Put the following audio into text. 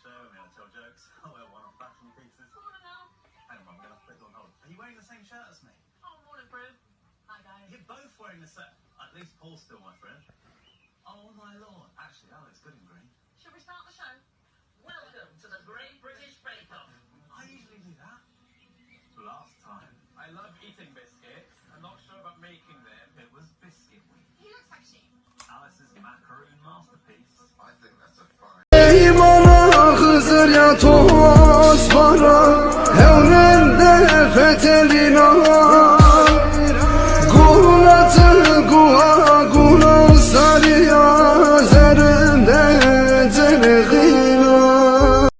show and we're going to tell jokes. I'll wear one of fashion pieces. Hang on, I'm going to put you on hold. Are you wearing the same shirt as me? Oh, morning, Prue. Hi, guys. You're both wearing the same. At least Paul's still my friend. Oh my lord. Actually, that looks good in green. Shall we start the show? Welcome to the Great British Bake Off. I usually do that. Last time, I love eating biscuits. I'm not sure about making them. it was biscuit week. He looks like sheep. Alice's macaroon masterpiece. yeterin aha Guhnatı guha guha sariya zerinde zergin